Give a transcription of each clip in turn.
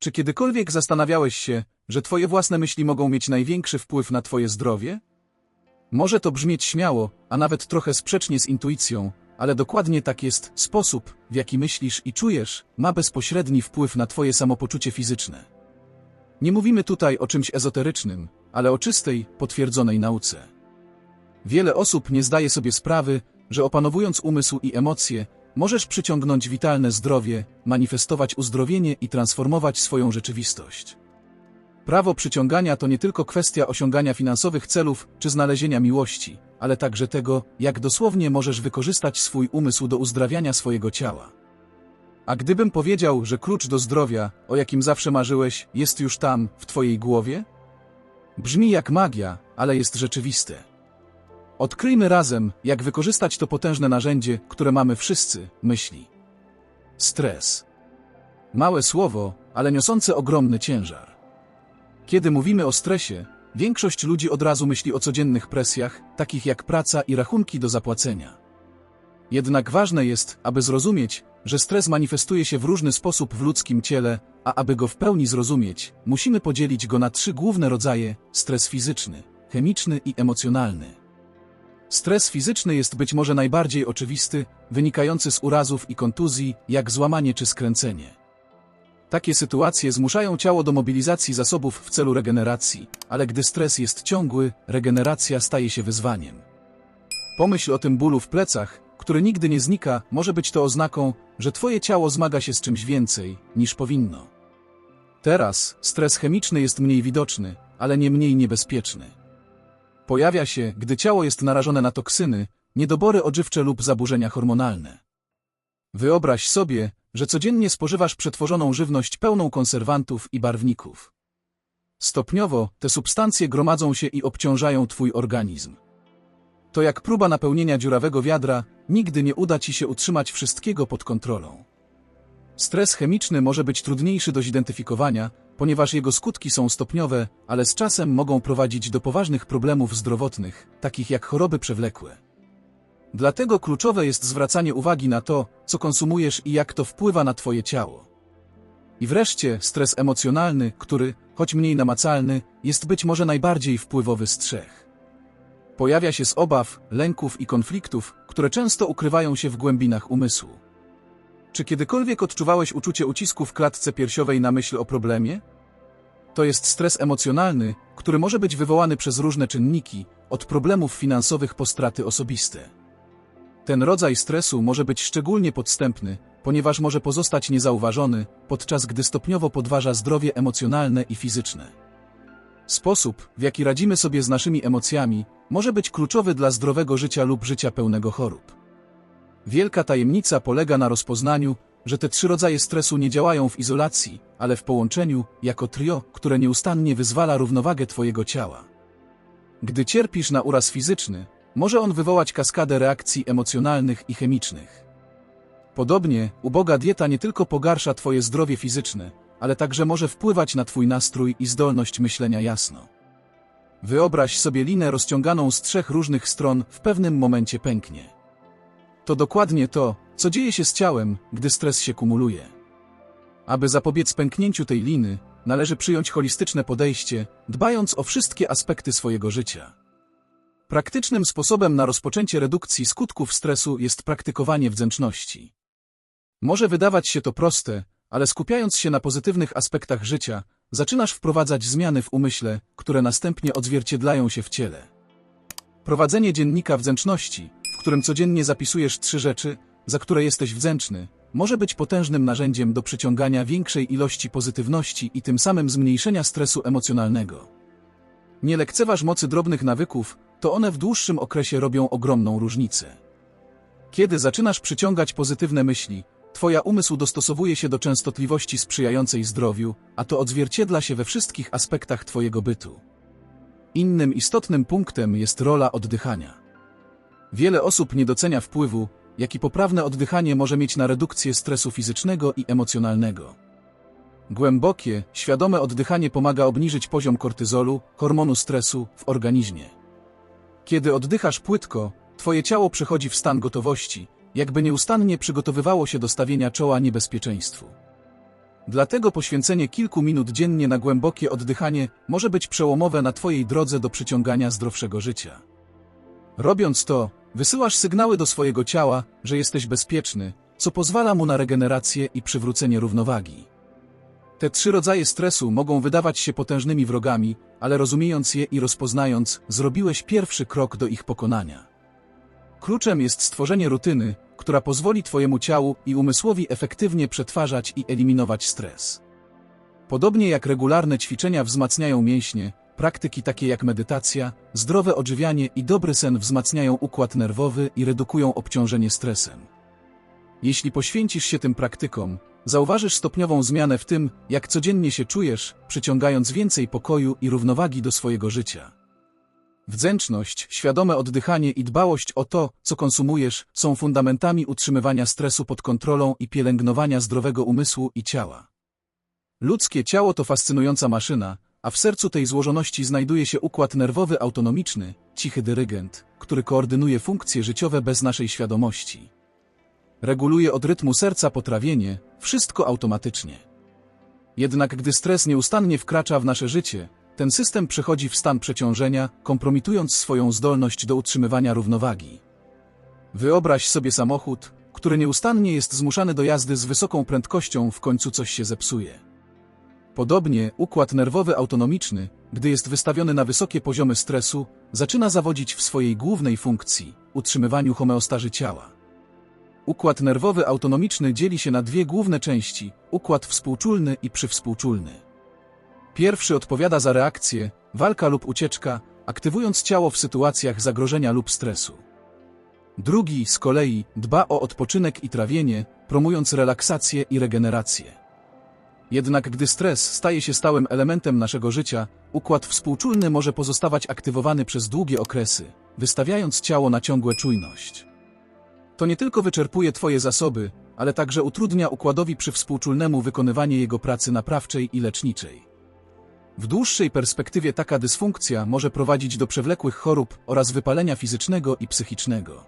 Czy kiedykolwiek zastanawiałeś się, że twoje własne myśli mogą mieć największy wpływ na twoje zdrowie? Może to brzmieć śmiało, a nawet trochę sprzecznie z intuicją, ale dokładnie tak jest sposób, w jaki myślisz i czujesz, ma bezpośredni wpływ na twoje samopoczucie fizyczne. Nie mówimy tutaj o czymś ezoterycznym, ale o czystej, potwierdzonej nauce. Wiele osób nie zdaje sobie sprawy, że opanowując umysł i emocje, możesz przyciągnąć witalne zdrowie, manifestować uzdrowienie i transformować swoją rzeczywistość. Prawo przyciągania to nie tylko kwestia osiągania finansowych celów czy znalezienia miłości, ale także tego, jak dosłownie możesz wykorzystać swój umysł do uzdrawiania swojego ciała. A gdybym powiedział, że klucz do zdrowia, o jakim zawsze marzyłeś, jest już tam, w twojej głowie? Brzmi jak magia, ale jest rzeczywiste. Odkryjmy razem, jak wykorzystać to potężne narzędzie, które mamy wszyscy, myśli. Stres. Małe słowo, ale niosące ogromny ciężar. Kiedy mówimy o stresie, większość ludzi od razu myśli o codziennych presjach, takich jak praca i rachunki do zapłacenia. Jednak ważne jest, aby zrozumieć, że stres manifestuje się w różny sposób w ludzkim ciele, a aby go w pełni zrozumieć, musimy podzielić go na trzy główne rodzaje: stres fizyczny, chemiczny i emocjonalny. Stres fizyczny jest być może najbardziej oczywisty, wynikający z urazów i kontuzji, jak złamanie czy skręcenie. Takie sytuacje zmuszają ciało do mobilizacji zasobów w celu regeneracji, ale gdy stres jest ciągły, regeneracja staje się wyzwaniem. Pomyśl o tym bólu w plecach, który nigdy nie znika, może być to oznaką, że twoje ciało zmaga się z czymś więcej, niż powinno. Teraz stres chemiczny jest mniej widoczny, ale nie mniej niebezpieczny. Pojawia się, gdy ciało jest narażone na toksyny, niedobory odżywcze lub zaburzenia hormonalne. Wyobraź sobie, że codziennie spożywasz przetworzoną żywność pełną konserwantów i barwników. Stopniowo te substancje gromadzą się i obciążają twój organizm. To jak próba napełnienia dziurawego wiadra, nigdy nie uda ci się utrzymać wszystkiego pod kontrolą. Stres chemiczny może być trudniejszy do zidentyfikowania, ponieważ jego skutki są stopniowe, ale z czasem mogą prowadzić do poważnych problemów zdrowotnych, takich jak choroby przewlekłe. Dlatego kluczowe jest zwracanie uwagi na to, co konsumujesz i jak to wpływa na Twoje ciało. I wreszcie stres emocjonalny, który, choć mniej namacalny, jest być może najbardziej wpływowy z trzech. Pojawia się z obaw, lęków i konfliktów, które często ukrywają się w głębinach umysłu. Czy kiedykolwiek odczuwałeś uczucie ucisku w klatce piersiowej na myśl o problemie? To jest stres emocjonalny, który może być wywołany przez różne czynniki, od problemów finansowych po straty osobiste. Ten rodzaj stresu może być szczególnie podstępny, ponieważ może pozostać niezauważony, podczas gdy stopniowo podważa zdrowie emocjonalne i fizyczne. Sposób, w jaki radzimy sobie z naszymi emocjami, może być kluczowy dla zdrowego życia lub życia pełnego chorób. Wielka tajemnica polega na rozpoznaniu, że te trzy rodzaje stresu nie działają w izolacji, ale w połączeniu, jako trio, które nieustannie wyzwala równowagę Twojego ciała. Gdy cierpisz na uraz fizyczny, może on wywołać kaskadę reakcji emocjonalnych i chemicznych. Podobnie, uboga dieta nie tylko pogarsza Twoje zdrowie fizyczne, ale także może wpływać na Twój nastrój i zdolność myślenia jasno. Wyobraź sobie linę rozciąganą z trzech różnych stron, w pewnym momencie pęknie. To dokładnie to, co dzieje się z ciałem, gdy stres się kumuluje. Aby zapobiec pęknięciu tej liny, należy przyjąć holistyczne podejście, dbając o wszystkie aspekty swojego życia. Praktycznym sposobem na rozpoczęcie redukcji skutków stresu jest praktykowanie wdzięczności. Może wydawać się to proste, ale skupiając się na pozytywnych aspektach życia, zaczynasz wprowadzać zmiany w umyśle, które następnie odzwierciedlają się w ciele. Prowadzenie dziennika wdzięczności, którym codziennie zapisujesz trzy rzeczy, za które jesteś wdzięczny, może być potężnym narzędziem do przyciągania większej ilości pozytywności i tym samym zmniejszenia stresu emocjonalnego. Nie lekceważ mocy drobnych nawyków, to one w dłuższym okresie robią ogromną różnicę. Kiedy zaczynasz przyciągać pozytywne myśli, Twoja umysł dostosowuje się do częstotliwości sprzyjającej zdrowiu, a to odzwierciedla się we wszystkich aspektach Twojego bytu. Innym istotnym punktem jest rola oddychania. Wiele osób nie docenia wpływu, jaki poprawne oddychanie może mieć na redukcję stresu fizycznego i emocjonalnego. Głębokie, świadome oddychanie pomaga obniżyć poziom kortyzolu, hormonu stresu, w organizmie. Kiedy oddychasz płytko, twoje ciało przechodzi w stan gotowości, jakby nieustannie przygotowywało się do stawienia czoła niebezpieczeństwu. Dlatego poświęcenie kilku minut dziennie na głębokie oddychanie może być przełomowe na Twojej drodze do przyciągania zdrowszego życia. Robiąc to, wysyłasz sygnały do swojego ciała, że jesteś bezpieczny, co pozwala mu na regenerację i przywrócenie równowagi. Te trzy rodzaje stresu mogą wydawać się potężnymi wrogami, ale rozumiejąc je i rozpoznając, zrobiłeś pierwszy krok do ich pokonania. Kluczem jest stworzenie rutyny, która pozwoli Twojemu ciału i umysłowi efektywnie przetwarzać i eliminować stres. Podobnie jak regularne ćwiczenia wzmacniają mięśnie, praktyki takie jak medytacja, zdrowe odżywianie i dobry sen wzmacniają układ nerwowy i redukują obciążenie stresem. Jeśli poświęcisz się tym praktykom, zauważysz stopniową zmianę w tym, jak codziennie się czujesz, przyciągając więcej pokoju i równowagi do swojego życia. Wdzięczność, świadome oddychanie i dbałość o to, co konsumujesz, są fundamentami utrzymywania stresu pod kontrolą i pielęgnowania zdrowego umysłu i ciała. Ludzkie ciało to fascynująca maszyna, a w sercu tej złożoności znajduje się układ nerwowy autonomiczny, cichy dyrygent, który koordynuje funkcje życiowe bez naszej świadomości. Reguluje od rytmu serca potrawienie, wszystko automatycznie. Jednak gdy stres nieustannie wkracza w nasze życie, ten system przechodzi w stan przeciążenia, kompromitując swoją zdolność do utrzymywania równowagi. Wyobraź sobie samochód, który nieustannie jest zmuszany do jazdy z wysoką prędkością, w końcu coś się zepsuje. Podobnie układ nerwowy autonomiczny, gdy jest wystawiony na wysokie poziomy stresu, zaczyna zawodzić w swojej głównej funkcji utrzymywaniu homeostazy ciała. Układ nerwowy autonomiczny dzieli się na dwie główne części układ współczulny i przywspółczulny. Pierwszy odpowiada za reakcję, walka lub ucieczka, aktywując ciało w sytuacjach zagrożenia lub stresu. Drugi z kolei dba o odpoczynek i trawienie, promując relaksację i regenerację. Jednak gdy stres staje się stałym elementem naszego życia, układ współczulny może pozostawać aktywowany przez długie okresy, wystawiając ciało na ciągłe czujność. To nie tylko wyczerpuje Twoje zasoby, ale także utrudnia układowi przywspółczulnemu wykonywanie jego pracy naprawczej i leczniczej. W dłuższej perspektywie taka dysfunkcja może prowadzić do przewlekłych chorób oraz wypalenia fizycznego i psychicznego.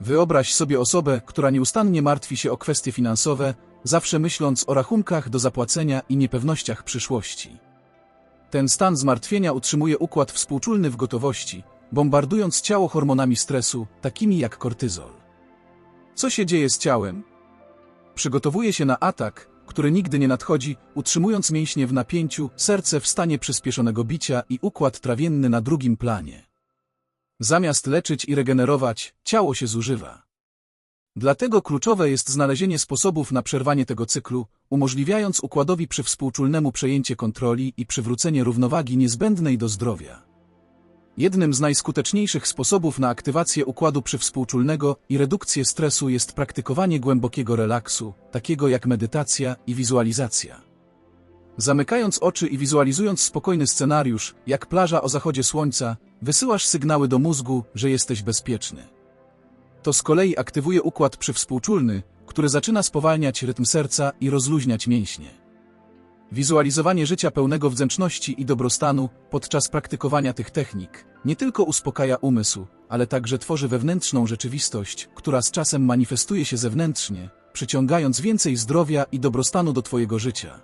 Wyobraź sobie osobę, która nieustannie martwi się o kwestie finansowe, zawsze myśląc o rachunkach do zapłacenia i niepewnościach przyszłości. Ten stan zmartwienia utrzymuje układ współczulny w gotowości, bombardując ciało hormonami stresu, takimi jak kortyzol. Co się dzieje z ciałem? Przygotowuje się na atak, który nigdy nie nadchodzi, utrzymując mięśnie w napięciu, serce w stanie przyspieszonego bicia i układ trawienny na drugim planie. Zamiast leczyć i regenerować, ciało się zużywa. Dlatego kluczowe jest znalezienie sposobów na przerwanie tego cyklu, umożliwiając układowi przywspółczulnemu przejęcie kontroli i przywrócenie równowagi niezbędnej do zdrowia. Jednym z najskuteczniejszych sposobów na aktywację układu przywspółczulnego i redukcję stresu jest praktykowanie głębokiego relaksu, takiego jak medytacja i wizualizacja. Zamykając oczy i wizualizując spokojny scenariusz, jak plaża o zachodzie słońca, wysyłasz sygnały do mózgu, że jesteś bezpieczny. To z kolei aktywuje układ przywspółczulny, który zaczyna spowalniać rytm serca i rozluźniać mięśnie. Wizualizowanie życia pełnego wdzięczności i dobrostanu podczas praktykowania tych technik nie tylko uspokaja umysł, ale także tworzy wewnętrzną rzeczywistość, która z czasem manifestuje się zewnętrznie, przyciągając więcej zdrowia i dobrostanu do Twojego życia.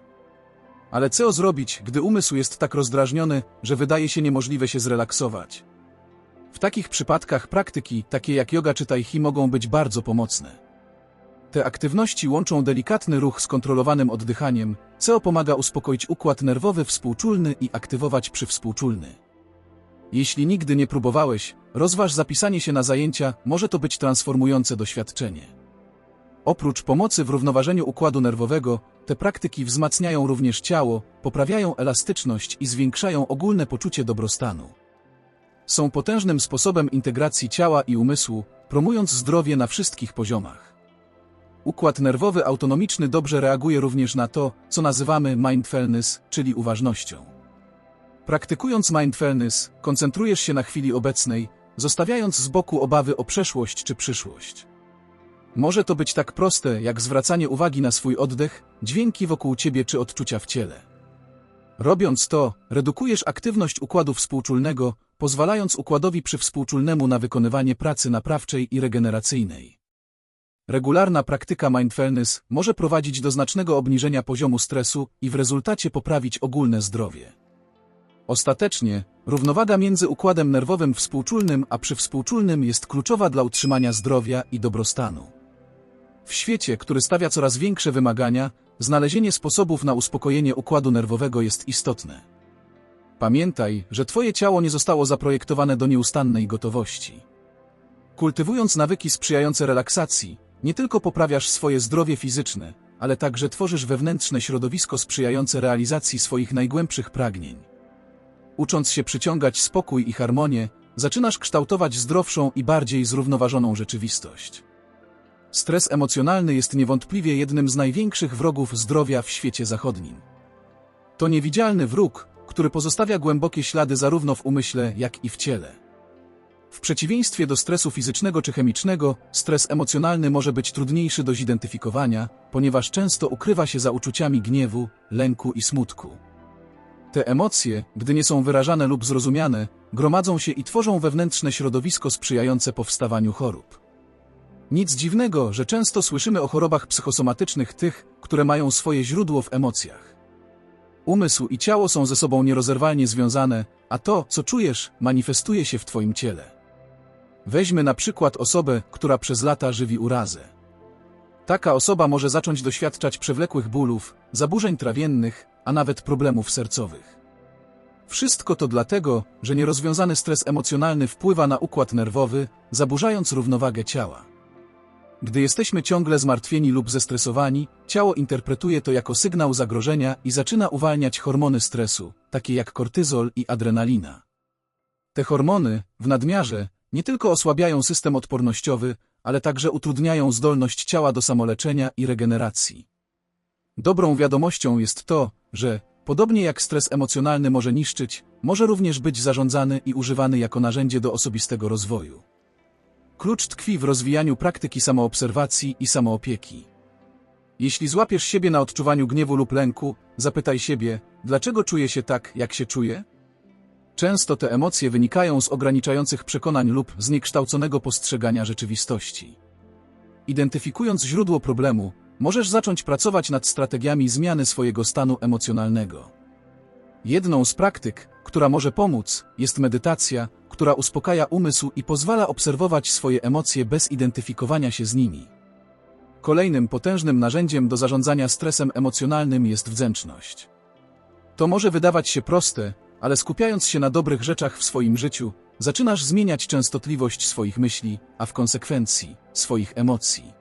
Ale co zrobić, gdy umysł jest tak rozdrażniony, że wydaje się niemożliwe się zrelaksować? W takich przypadkach praktyki, takie jak yoga czy tai chi mogą być bardzo pomocne. Te aktywności łączą delikatny ruch z kontrolowanym oddychaniem, co pomaga uspokoić układ nerwowy współczulny i aktywować przywspółczulny. Jeśli nigdy nie próbowałeś, rozważ zapisanie się na zajęcia, może to być transformujące doświadczenie. Oprócz pomocy w równoważeniu układu nerwowego, te praktyki wzmacniają również ciało, poprawiają elastyczność i zwiększają ogólne poczucie dobrostanu. Są potężnym sposobem integracji ciała i umysłu, promując zdrowie na wszystkich poziomach. Układ nerwowy autonomiczny dobrze reaguje również na to, co nazywamy mindfulness, czyli uważnością. Praktykując mindfulness, koncentrujesz się na chwili obecnej, zostawiając z boku obawy o przeszłość czy przyszłość. Może to być tak proste, jak zwracanie uwagi na swój oddech, dźwięki wokół ciebie czy odczucia w ciele. Robiąc to, redukujesz aktywność układu współczulnego, pozwalając układowi przywspółczulnemu na wykonywanie pracy naprawczej i regeneracyjnej. Regularna praktyka mindfulness może prowadzić do znacznego obniżenia poziomu stresu i w rezultacie poprawić ogólne zdrowie. Ostatecznie, równowaga między układem nerwowym współczulnym a przywspółczulnym jest kluczowa dla utrzymania zdrowia i dobrostanu. W świecie, który stawia coraz większe wymagania, znalezienie sposobów na uspokojenie układu nerwowego jest istotne. Pamiętaj, że Twoje ciało nie zostało zaprojektowane do nieustannej gotowości. Kultywując nawyki sprzyjające relaksacji, nie tylko poprawiasz swoje zdrowie fizyczne, ale także tworzysz wewnętrzne środowisko sprzyjające realizacji swoich najgłębszych pragnień. Ucząc się przyciągać spokój i harmonię, zaczynasz kształtować zdrowszą i bardziej zrównoważoną rzeczywistość. Stres emocjonalny jest niewątpliwie jednym z największych wrogów zdrowia w świecie zachodnim. To niewidzialny wróg, który pozostawia głębokie ślady zarówno w umyśle, jak i w ciele. W przeciwieństwie do stresu fizycznego czy chemicznego, stres emocjonalny może być trudniejszy do zidentyfikowania, ponieważ często ukrywa się za uczuciami gniewu, lęku i smutku. Te emocje, gdy nie są wyrażane lub zrozumiane, gromadzą się i tworzą wewnętrzne środowisko sprzyjające powstawaniu chorób. Nic dziwnego, że często słyszymy o chorobach psychosomatycznych tych, które mają swoje źródło w emocjach. Umysł i ciało są ze sobą nierozerwalnie związane, a to, co czujesz, manifestuje się w Twoim ciele. Weźmy na przykład osobę, która przez lata żywi urazę. Taka osoba może zacząć doświadczać przewlekłych bólów, zaburzeń trawiennych, a nawet problemów sercowych. Wszystko to dlatego, że nierozwiązany stres emocjonalny wpływa na układ nerwowy, zaburzając równowagę ciała. Gdy jesteśmy ciągle zmartwieni lub zestresowani, ciało interpretuje to jako sygnał zagrożenia i zaczyna uwalniać hormony stresu, takie jak kortyzol i adrenalina. Te hormony, w nadmiarze, nie tylko osłabiają system odpornościowy, ale także utrudniają zdolność ciała do samoleczenia i regeneracji. Dobrą wiadomością jest to, że, podobnie jak stres emocjonalny może niszczyć, może również być zarządzany i używany jako narzędzie do osobistego rozwoju. Klucz tkwi w rozwijaniu praktyki samoobserwacji i samoopieki. Jeśli złapiesz siebie na odczuwaniu gniewu lub lęku, zapytaj siebie, dlaczego czuję się tak, jak się czuję? Często te emocje wynikają z ograniczających przekonań lub zniekształconego postrzegania rzeczywistości. Identyfikując źródło problemu, możesz zacząć pracować nad strategiami zmiany swojego stanu emocjonalnego. Jedną z praktyk, która może pomóc, jest medytacja, która uspokaja umysł i pozwala obserwować swoje emocje bez identyfikowania się z nimi. Kolejnym potężnym narzędziem do zarządzania stresem emocjonalnym jest wdzięczność. To może wydawać się proste, ale skupiając się na dobrych rzeczach w swoim życiu, zaczynasz zmieniać częstotliwość swoich myśli, a w konsekwencji swoich emocji.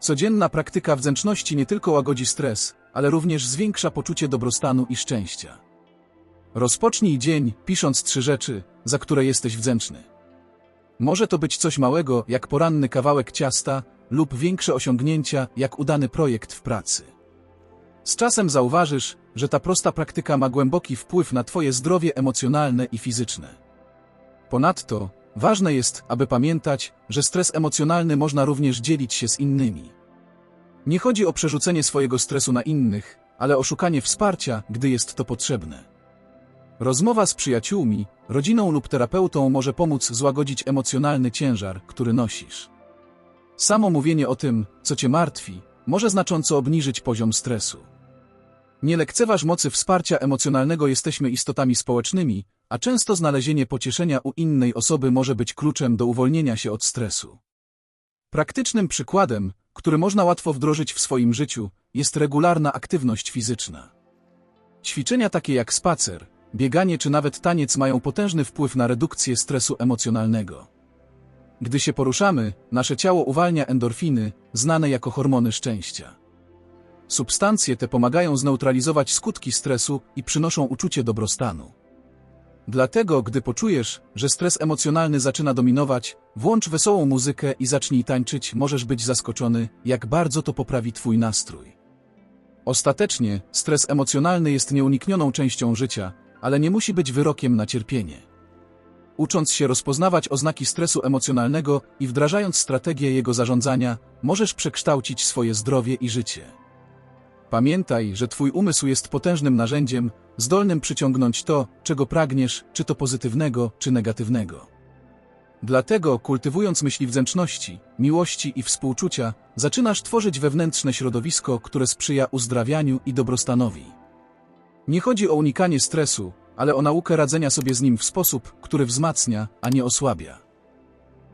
Codzienna praktyka wdzięczności nie tylko łagodzi stres, ale również zwiększa poczucie dobrostanu i szczęścia. Rozpocznij dzień, pisząc trzy rzeczy, za które jesteś wdzięczny. Może to być coś małego, jak poranny kawałek ciasta, lub większe osiągnięcia, jak udany projekt w pracy. Z czasem zauważysz, że ta prosta praktyka ma głęboki wpływ na Twoje zdrowie emocjonalne i fizyczne. Ponadto, ważne jest, aby pamiętać, że stres emocjonalny można również dzielić się z innymi. Nie chodzi o przerzucenie swojego stresu na innych, ale o szukanie wsparcia, gdy jest to potrzebne. Rozmowa z przyjaciółmi, rodziną lub terapeutą może pomóc złagodzić emocjonalny ciężar, który nosisz. Samo mówienie o tym, co cię martwi, może znacząco obniżyć poziom stresu. Nie lekceważ mocy wsparcia emocjonalnego jesteśmy istotami społecznymi, a często znalezienie pocieszenia u innej osoby może być kluczem do uwolnienia się od stresu. Praktycznym przykładem, który można łatwo wdrożyć w swoim życiu, jest regularna aktywność fizyczna. Ćwiczenia takie jak spacer, bieganie czy nawet taniec mają potężny wpływ na redukcję stresu emocjonalnego. Gdy się poruszamy, nasze ciało uwalnia endorfiny, znane jako hormony szczęścia. Substancje te pomagają zneutralizować skutki stresu i przynoszą uczucie dobrostanu. Dlatego, gdy poczujesz, że stres emocjonalny zaczyna dominować, włącz wesołą muzykę i zacznij tańczyć, możesz być zaskoczony, jak bardzo to poprawi Twój nastrój. Ostatecznie, stres emocjonalny jest nieuniknioną częścią życia, ale nie musi być wyrokiem na cierpienie. Ucząc się rozpoznawać oznaki stresu emocjonalnego i wdrażając strategię jego zarządzania, możesz przekształcić swoje zdrowie i życie. Pamiętaj, że Twój umysł jest potężnym narzędziem, zdolnym przyciągnąć to, czego pragniesz, czy to pozytywnego, czy negatywnego. Dlatego, kultywując myśli wdzięczności, miłości i współczucia, zaczynasz tworzyć wewnętrzne środowisko, które sprzyja uzdrawianiu i dobrostanowi. Nie chodzi o unikanie stresu, ale o naukę radzenia sobie z nim w sposób, który wzmacnia, a nie osłabia.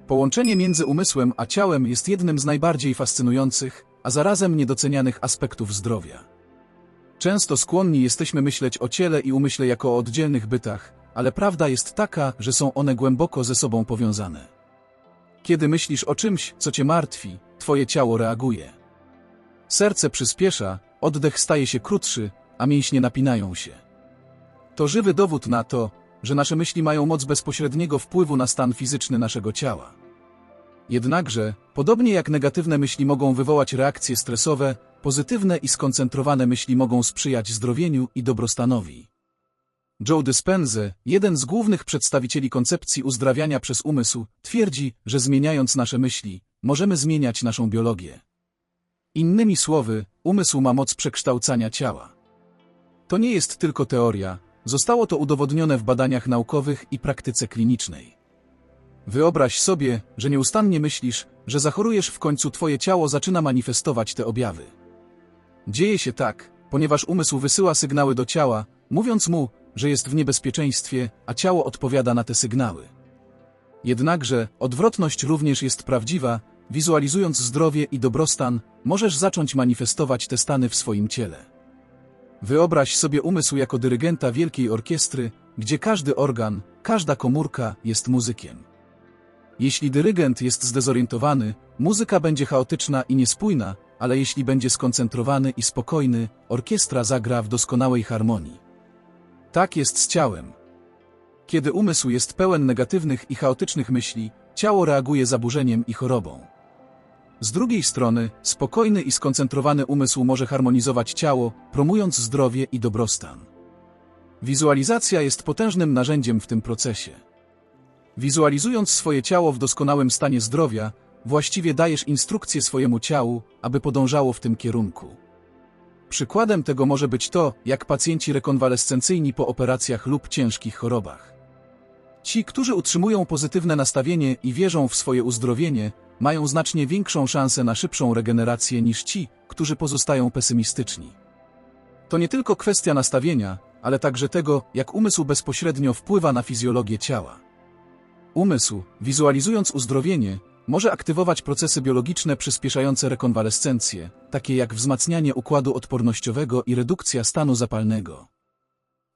Połączenie między umysłem a ciałem jest jednym z najbardziej fascynujących, a zarazem niedocenianych aspektów zdrowia. Często skłonni jesteśmy myśleć o ciele i umyśle jako o oddzielnych bytach, ale prawda jest taka, że są one głęboko ze sobą powiązane. Kiedy myślisz o czymś, co cię martwi, twoje ciało reaguje. Serce przyspiesza, oddech staje się krótszy, a mięśnie napinają się. To żywy dowód na to, że nasze myśli mają moc bezpośredniego wpływu na stan fizyczny naszego ciała. Jednakże, podobnie jak negatywne myśli mogą wywołać reakcje stresowe, pozytywne i skoncentrowane myśli mogą sprzyjać zdrowieniu i dobrostanowi. Joe Dispenza, jeden z głównych przedstawicieli koncepcji uzdrawiania przez umysł, twierdzi, że zmieniając nasze myśli, możemy zmieniać naszą biologię. Innymi słowy, umysł ma moc przekształcania ciała. To nie jest tylko teoria, zostało to udowodnione w badaniach naukowych i praktyce klinicznej. Wyobraź sobie, że nieustannie myślisz, że zachorujesz w końcu twoje ciało zaczyna manifestować te objawy. Dzieje się tak, ponieważ umysł wysyła sygnały do ciała, mówiąc mu, że jest w niebezpieczeństwie, a ciało odpowiada na te sygnały. Jednakże odwrotność również jest prawdziwa, wizualizując zdrowie i dobrostan, możesz zacząć manifestować te stany w swoim ciele. Wyobraź sobie umysł jako dyrygenta wielkiej orkiestry, gdzie każdy organ, każda komórka jest muzykiem. Jeśli dyrygent jest zdezorientowany, muzyka będzie chaotyczna i niespójna, ale jeśli będzie skoncentrowany i spokojny, orkiestra zagra w doskonałej harmonii. Tak jest z ciałem. Kiedy umysł jest pełen negatywnych i chaotycznych myśli, ciało reaguje zaburzeniem i chorobą. Z drugiej strony, spokojny i skoncentrowany umysł może harmonizować ciało, promując zdrowie i dobrostan. Wizualizacja jest potężnym narzędziem w tym procesie. Wizualizując swoje ciało w doskonałym stanie zdrowia, właściwie dajesz instrukcję swojemu ciału, aby podążało w tym kierunku. Przykładem tego może być to, jak pacjenci rekonwalescencyjni po operacjach lub ciężkich chorobach. Ci, którzy utrzymują pozytywne nastawienie i wierzą w swoje uzdrowienie, mają znacznie większą szansę na szybszą regenerację niż ci, którzy pozostają pesymistyczni. To nie tylko kwestia nastawienia, ale także tego, jak umysł bezpośrednio wpływa na fizjologię ciała. Umysł, wizualizując uzdrowienie, może aktywować procesy biologiczne przyspieszające rekonwalescencję, takie jak wzmacnianie układu odpornościowego i redukcja stanu zapalnego.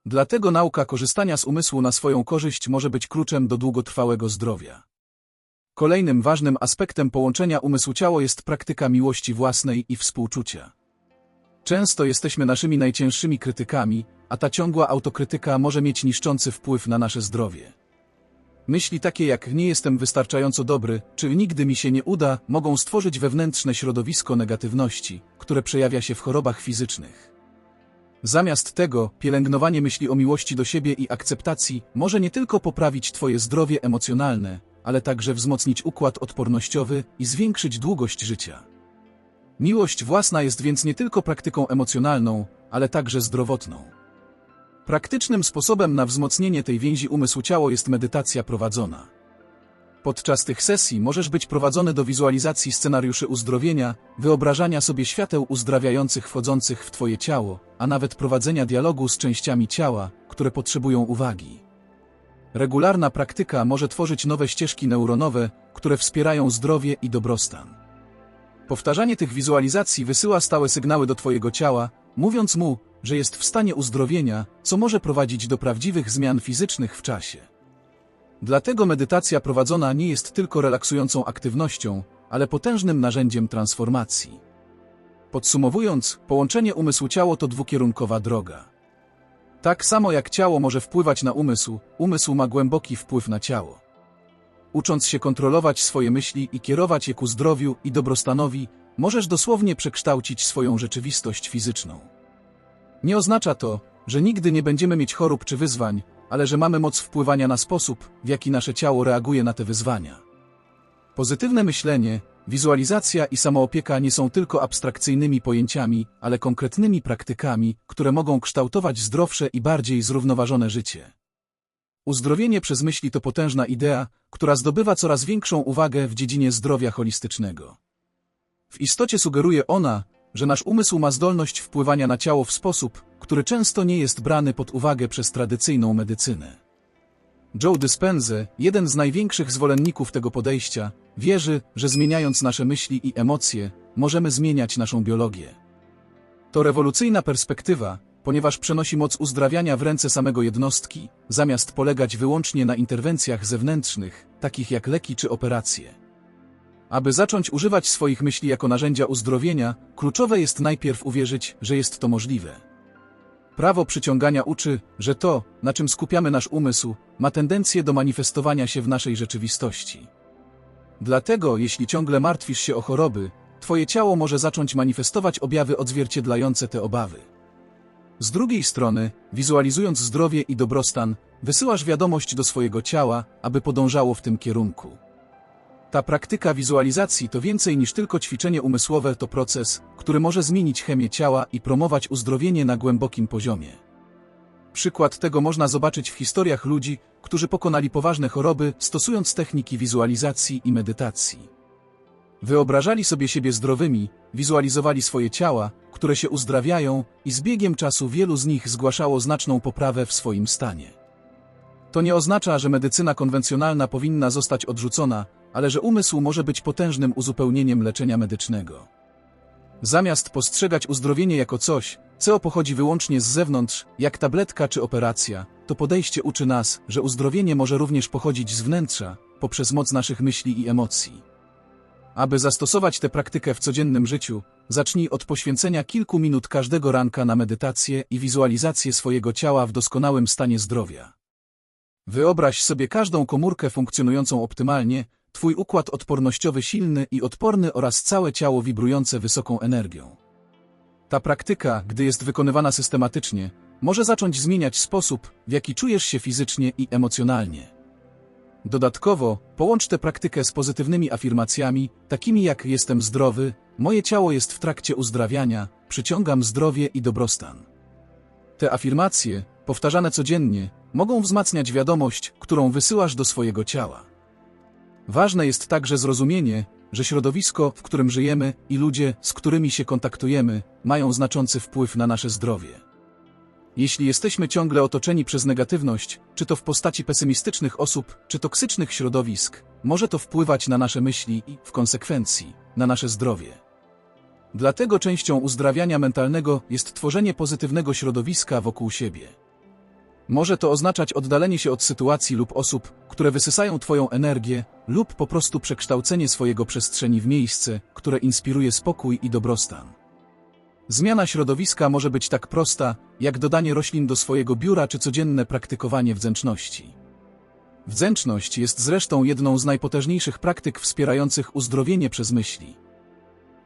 Dlatego nauka korzystania z umysłu na swoją korzyść może być kluczem do długotrwałego zdrowia. Kolejnym ważnym aspektem połączenia umysł-ciało jest praktyka miłości własnej i współczucia. Często jesteśmy naszymi najcięższymi krytykami, a ta ciągła autokrytyka może mieć niszczący wpływ na nasze zdrowie. Myśli takie jak nie jestem wystarczająco dobry, czy nigdy mi się nie uda, mogą stworzyć wewnętrzne środowisko negatywności, które przejawia się w chorobach fizycznych. Zamiast tego, pielęgnowanie myśli o miłości do siebie i akceptacji może nie tylko poprawić Twoje zdrowie emocjonalne, ale także wzmocnić układ odpornościowy i zwiększyć długość życia. Miłość własna jest więc nie tylko praktyką emocjonalną, ale także zdrowotną. Praktycznym sposobem na wzmocnienie tej więzi umysł-ciało jest medytacja prowadzona. Podczas tych sesji możesz być prowadzony do wizualizacji scenariuszy uzdrowienia, wyobrażania sobie świateł uzdrawiających wchodzących w Twoje ciało, a nawet prowadzenia dialogu z częściami ciała, które potrzebują uwagi. Regularna praktyka może tworzyć nowe ścieżki neuronowe, które wspierają zdrowie i dobrostan. Powtarzanie tych wizualizacji wysyła stałe sygnały do Twojego ciała, mówiąc mu, że jest w stanie uzdrowienia, co może prowadzić do prawdziwych zmian fizycznych w czasie. Dlatego medytacja prowadzona nie jest tylko relaksującą aktywnością, ale potężnym narzędziem transformacji. Podsumowując, połączenie umysł-ciało to dwukierunkowa droga. Tak samo jak ciało może wpływać na umysł, umysł ma głęboki wpływ na ciało. Ucząc się kontrolować swoje myśli i kierować je ku zdrowiu i dobrostanowi, możesz dosłownie przekształcić swoją rzeczywistość fizyczną. Nie oznacza to, że nigdy nie będziemy mieć chorób czy wyzwań, ale że mamy moc wpływania na sposób, w jaki nasze ciało reaguje na te wyzwania. Pozytywne myślenie, wizualizacja i samoopieka nie są tylko abstrakcyjnymi pojęciami, ale konkretnymi praktykami, które mogą kształtować zdrowsze i bardziej zrównoważone życie. Uzdrowienie przez myśli to potężna idea, która zdobywa coraz większą uwagę w dziedzinie zdrowia holistycznego. W istocie sugeruje ona, że nasz umysł ma zdolność wpływania na ciało w sposób, który często nie jest brany pod uwagę przez tradycyjną medycynę. Joe Dispenza, jeden z największych zwolenników tego podejścia, wierzy, że zmieniając nasze myśli i emocje, możemy zmieniać naszą biologię. To rewolucyjna perspektywa, ponieważ przenosi moc uzdrawiania w ręce samego jednostki, zamiast polegać wyłącznie na interwencjach zewnętrznych, takich jak leki czy operacje. Aby zacząć używać swoich myśli jako narzędzia uzdrowienia, kluczowe jest najpierw uwierzyć, że jest to możliwe. Prawo przyciągania uczy, że to, na czym skupiamy nasz umysł, ma tendencję do manifestowania się w naszej rzeczywistości. Dlatego, jeśli ciągle martwisz się o choroby, twoje ciało może zacząć manifestować objawy odzwierciedlające te obawy. Z drugiej strony, wizualizując zdrowie i dobrostan, wysyłasz wiadomość do swojego ciała, aby podążało w tym kierunku. Ta praktyka wizualizacji to więcej niż tylko ćwiczenie umysłowe, to proces, który może zmienić chemię ciała i promować uzdrowienie na głębokim poziomie. Przykład tego można zobaczyć w historiach ludzi, którzy pokonali poważne choroby, stosując techniki wizualizacji i medytacji. Wyobrażali sobie siebie zdrowymi, wizualizowali swoje ciała, które się uzdrawiają, i z biegiem czasu wielu z nich zgłaszało znaczną poprawę w swoim stanie. To nie oznacza, że medycyna konwencjonalna powinna zostać odrzucona, ale że umysł może być potężnym uzupełnieniem leczenia medycznego. Zamiast postrzegać uzdrowienie jako coś, co pochodzi wyłącznie z zewnątrz, jak tabletka czy operacja, to podejście uczy nas, że uzdrowienie może również pochodzić z wnętrza, poprzez moc naszych myśli i emocji. Aby zastosować tę praktykę w codziennym życiu, zacznij od poświęcenia kilku minut każdego ranka na medytację i wizualizację swojego ciała w doskonałym stanie zdrowia. Wyobraź sobie każdą komórkę funkcjonującą optymalnie, twój układ odpornościowy silny i odporny oraz całe ciało wibrujące wysoką energią. Ta praktyka, gdy jest wykonywana systematycznie, może zacząć zmieniać sposób, w jaki czujesz się fizycznie i emocjonalnie. Dodatkowo, połącz tę praktykę z pozytywnymi afirmacjami, takimi jak jestem zdrowy, moje ciało jest w trakcie uzdrawiania, przyciągam zdrowie i dobrostan. Te afirmacje, powtarzane codziennie, mogą wzmacniać wiadomość, którą wysyłasz do swojego ciała. Ważne jest także zrozumienie, że środowisko, w którym żyjemy i ludzie, z którymi się kontaktujemy, mają znaczący wpływ na nasze zdrowie. Jeśli jesteśmy ciągle otoczeni przez negatywność, czy to w postaci pesymistycznych osób, czy toksycznych środowisk, może to wpływać na nasze myśli i, w konsekwencji, na nasze zdrowie. Dlatego częścią uzdrawiania mentalnego jest tworzenie pozytywnego środowiska wokół siebie. Może to oznaczać oddalenie się od sytuacji lub osób, które wysysają Twoją energię, lub po prostu przekształcenie swojego przestrzeni w miejsce, które inspiruje spokój i dobrostan. Zmiana środowiska może być tak prosta, jak dodanie roślin do swojego biura czy codzienne praktykowanie wdzięczności. Wdzięczność jest zresztą jedną z najpotężniejszych praktyk wspierających uzdrowienie przez myśli.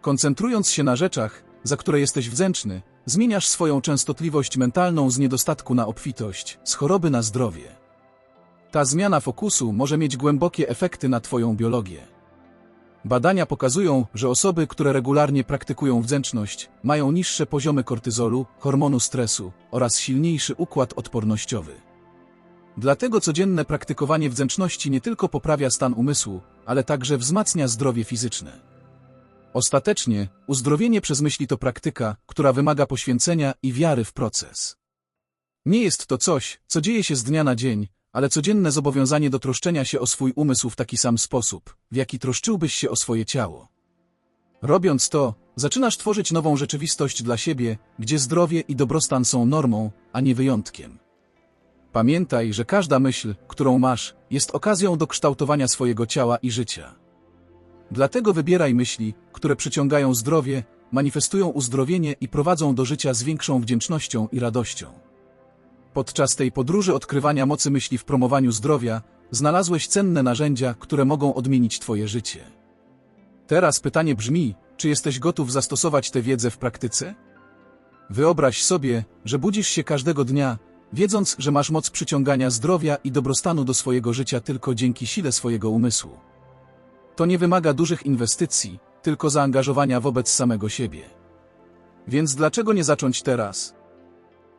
Koncentrując się na rzeczach, za które jesteś wdzięczny, zmieniasz swoją częstotliwość mentalną z niedostatku na obfitość, z choroby na zdrowie. Ta zmiana fokusu może mieć głębokie efekty na Twoją biologię. Badania pokazują, że osoby, które regularnie praktykują wdzięczność, mają niższe poziomy kortyzolu, hormonu stresu oraz silniejszy układ odpornościowy. Dlatego codzienne praktykowanie wdzięczności nie tylko poprawia stan umysłu, ale także wzmacnia zdrowie fizyczne. Ostatecznie, uzdrowienie przez myśli to praktyka, która wymaga poświęcenia i wiary w proces. Nie jest to coś, co dzieje się z dnia na dzień, ale codzienne zobowiązanie do troszczenia się o swój umysł w taki sam sposób, w jaki troszczyłbyś się o swoje ciało. Robiąc to, zaczynasz tworzyć nową rzeczywistość dla siebie, gdzie zdrowie i dobrostan są normą, a nie wyjątkiem. Pamiętaj, że każda myśl, którą masz, jest okazją do kształtowania swojego ciała i życia. Dlatego wybieraj myśli, które przyciągają zdrowie, manifestują uzdrowienie i prowadzą do życia z większą wdzięcznością i radością. Podczas tej podróży odkrywania mocy myśli w promowaniu zdrowia, znalazłeś cenne narzędzia, które mogą odmienić Twoje życie. Teraz pytanie brzmi, czy jesteś gotów zastosować tę wiedzę w praktyce? Wyobraź sobie, że budzisz się każdego dnia, wiedząc, że masz moc przyciągania zdrowia i dobrostanu do swojego życia tylko dzięki sile swojego umysłu. To nie wymaga dużych inwestycji, tylko zaangażowania wobec samego siebie. Więc dlaczego nie zacząć teraz?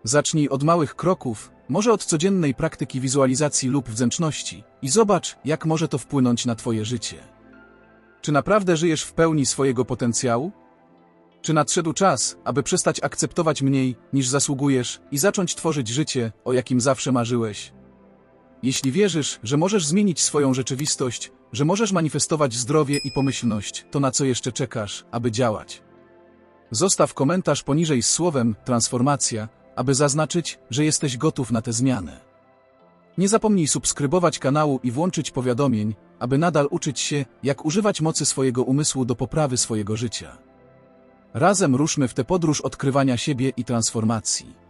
Zacznij od małych kroków, może od codziennej praktyki wizualizacji lub wdzięczności i zobacz, jak może to wpłynąć na Twoje życie. Czy naprawdę żyjesz w pełni swojego potencjału? Czy nadszedł czas, aby przestać akceptować mniej, niż zasługujesz i zacząć tworzyć życie, o jakim zawsze marzyłeś? Jeśli wierzysz, że możesz zmienić swoją rzeczywistość, że możesz manifestować zdrowie i pomyślność, to na co jeszcze czekasz, aby działać? Zostaw komentarz poniżej z słowem transformacja, aby zaznaczyć, że jesteś gotów na tę zmianę. Nie zapomnij subskrybować kanału i włączyć powiadomień, aby nadal uczyć się, jak używać mocy swojego umysłu do poprawy swojego życia. Razem ruszmy w tę podróż odkrywania siebie i transformacji.